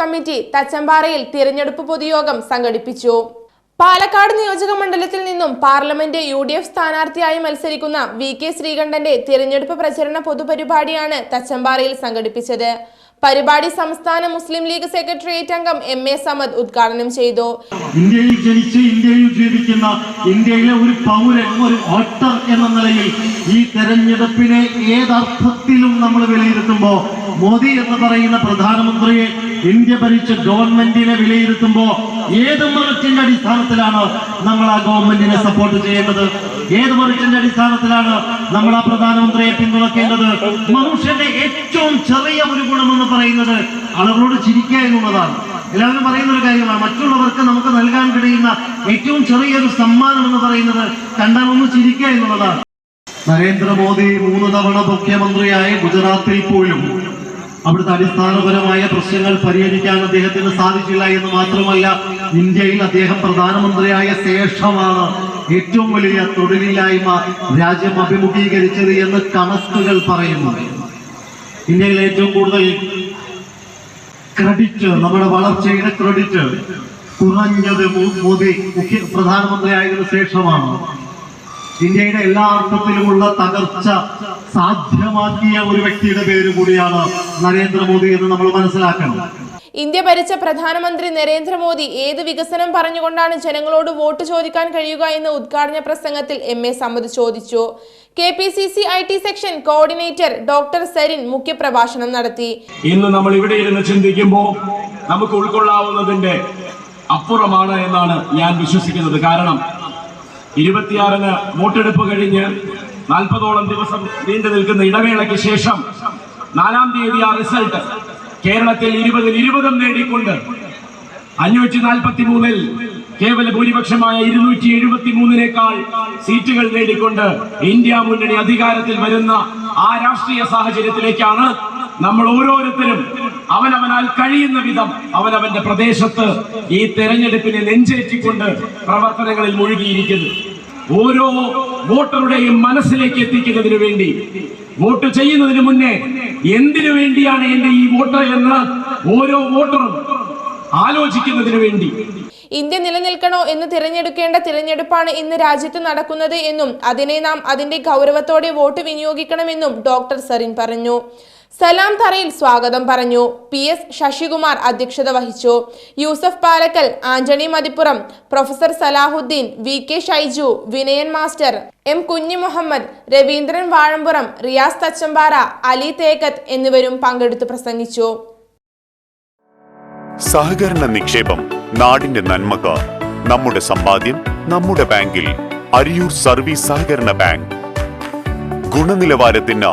Committee തച്ചമ്പാറയിൽ തിരഞ്ഞെടുപ്പ് പൊതുയോഗം സംഘടിപ്പിച്ചു. പാലക്കാട് നിയോജക മണ്ഡലത്തിൽ നിന്നും പാർലമെന്റ് യു ഡി എഫ് സ്ഥാനാർത്ഥിയായി മത്സരിക്കുന്ന വി കെ ശ്രീകണ്ഠന്റെ തിരഞ്ഞെടുപ്പ് പ്രചരണ പൊതുപരിപാടിയാണ് തച്ചമ്പാറയിൽ സംഘടിപ്പിച്ചത്. പരിപാടി സംസ്ഥാന മുസ്ലിം ലീഗ് സെക്രട്ടേറിയറ്റ് അംഗം എം എ സമദ് ഉദ്ഘാടനം ചെയ്തു. ഇന്ത്യയിൽ ജനിച്ച് ഇന്ത്യയിൽ ജീവിക്കുന്ന ഇന്ത്യയിലെ ഒരു പൗരൻ ഒരു വോട്ടർ എന്ന നിലയിൽ ഈ തെരഞ്ഞെടുപ്പിനെ ഏതർത്ഥത്തിലും നമ്മൾ വിലയിരുത്തുമ്പോൾ മോദി എന്ന് പറയുന്ന പ്രധാനമന്ത്രിയെ ഇന്ത്യ ഭരിച്ച ഗവൺമെന്റിനെ വിലയിരുത്തുമ്പോ ഏത് മറിച്ചിന്റെ അടിസ്ഥാനത്തിലാണ് നമ്മൾ ആ ഗവൺമെന്റിനെ സപ്പോർട്ട് ചെയ്യേണ്ടത്? ഏത് മറിച്ചിന്റെ അടിസ്ഥാനത്തിലാണ് നമ്മൾ ആ പ്രധാനമന്ത്രിയെ പിന്തുണക്കേണ്ടത്? മനുഷ്യന്റെ ഏറ്റവും ചെറിയ ഒരു ഗുണമെന്ന് പറയുന്നത് ആളുകളോട് ചിരിക്കുക എന്നുള്ളതാണ്. എല്ലാവരും പറയുന്ന ഒരു കാര്യമാണ് മറ്റുള്ളവർക്ക് നമുക്ക് നൽകാൻ കഴിയുന്ന ഏറ്റവും ചെറിയൊരു സമ്മാനം എന്ന് പറയുന്നത് കണ്ടാൽ ഒന്ന് ചിരിക്കുക എന്നുള്ളതാണ്. നരേന്ദ്രമോദി മൂന്ന് തവണ മുഖ്യമന്ത്രിയായി ഗുജറാത്തിൽ പോലും അവിടുത്തെ അടിസ്ഥാനപരമായ പ്രശ്നങ്ങൾ പരിഹരിക്കാൻ അദ്ദേഹത്തിന് സാധിച്ചില്ല എന്ന് മാത്രമല്ല ഇന്ത്യയിൽ അദ്ദേഹം പ്രധാനമന്ത്രിയായ ശേഷമാണ് ഏറ്റവും വലിയ തൊഴിലില്ലായ്മ രാജ്യം അഭിമുഖീകരിച്ചത് എന്ന് കണക്കുകൾ പറയുന്നു. ഇന്ത്യയിൽ ഏറ്റവും കൂടുതൽ ക്രെഡിറ്റ് നമ്മുടെ വളർച്ചയുടെ ക്രെഡിറ്റ് കുറഞ്ഞത് മോദി പ്രധാനമന്ത്രിയായതിനു ശേഷമാണ്. ഇന്ത്യയുടെ എല്ലാ അർത്ഥത്തിലുമുള്ള തകർച്ച സാധ്യമാക്കിയ ഒരു വ്യക്തിയുടെ പേര് കൂടിയാണ് നരേന്ദ്രമോദി എന്ന് നമ്മൾ മനസ്സിലാക്കണം. ഇന്ത്യ ഭരിച്ച പ്രധാനമന്ത്രി നരേന്ദ്രമോദി ഏത് വികസനം പറഞ്ഞുകൊണ്ടാണ് ജനങ്ങളോട് വോട്ട് ചോദിക്കാൻ കഴിയുക എന്ന് ഉദ്ഘാടന പ്രസംഗത്തിൽ എം എ സമ്മത് ചോദിച്ചു. K P C C I T section coordinator doctor Sarin മുഖ്യപ്രഭാഷണം നടത്തി. ഇന്ന് നമ്മൾ ഇവിടെ ഇരുന്ന് ചിന്തിക്കുമ്പോൾ നമുക്ക് ഉൾക്കൊള്ളാവുന്നതിന്റെ അപ്പുറമാണ് എന്നാണ് ഞാൻ വിശ്വസിക്കുന്നത്. കാരണം ഇരുപത്തിയാറിന് വോട്ടെടുപ്പ് കഴിഞ്ഞ് നാൽപ്പതോളം ദിവസം നീണ്ടു നിൽക്കുന്ന ഇടവേളയ്ക്ക് ശേഷം നാലാം തീയതി ആ റിസൾട്ട് കേരളത്തിൽ ഇരുപതിൽ ഇരുപതും നേടിക്കൊണ്ട് അഞ്ഞൂറ്റി നാൽപ്പത്തി മൂന്നിൽ കേവല ഭൂരിപക്ഷമായ ഇരുന്നൂറ്റി എഴുപത്തി മൂന്നിനേക്കാൾ സീറ്റുകൾ നേടിക്കൊണ്ട് ഇന്ത്യ മുന്നണി അധികാരത്തിൽ വരുന്ന ആ രാഷ്ട്രീയ സാഹചര്യത്തിലേക്കാണ് നമ്മൾ ഓരോരുത്തരും അവനവനാൽ കഴിയുന്ന വിധം അവനവന്റെ പ്രദേശത്ത് ഈ തെരഞ്ഞെടുപ്പിനെ നെഞ്ചേറ്റിക്കൊണ്ട് പ്രവർത്തനങ്ങളിൽ മുഴുകിയിരിക്കുന്നു. ഓരോ വോട്ടറുടെയും മനസ്സിലേക്ക് എത്തിക്കുന്നതിന് വേണ്ടി വോട്ട് ചെയ്യുന്നതിന് മുന്നേ എന്തിനു വേണ്ടിയാണ് എന്റെ ഈ വോട്ടർ എന്ന് ഓരോ വോട്ടറും ആലോചിക്കുന്നതിന് വേണ്ടി. ഇന്ത്യ നിലനിൽക്കണോ എന്ന് തിരഞ്ഞെടുക്കേണ്ട തിരഞ്ഞെടുപ്പാണ് ഇന്ന് രാജ്യത്ത് നടക്കുന്നത് എന്നും അതിനെ നാം അതിന്റെ ഗൗരവത്തോടെ വോട്ട് വിനിയോഗിക്കണമെന്നും ഡോക്ടർ സറിൻ പറഞ്ഞു. സലാം തറയിൽ സ്വാഗതം പറഞ്ഞു. പി എസ് ശശികുമാർ അധ്യക്ഷത വഹിച്ചു. Yusuf Palakkal Antony Mathippuram professor Salahuddin V K Shaiju Vinayan master M Kunhi Muhammad Raveendran Vazhampuram Riyas Thachampara Ali Thekkath എന്നിവരും പങ്കെടുത്ത് പ്രസംഗിച്ചു. സഹകരണ നിക്ഷേപം നാടിന്റെ നന്മക. നമ്മുടെ സമ്പാദ്യം നമ്മുടെ ബാങ്കിൽ. അരിയൂർ സർവീസ് സഹകരണ ബാങ്ക്. ഗുണനിലവാരത്തിന്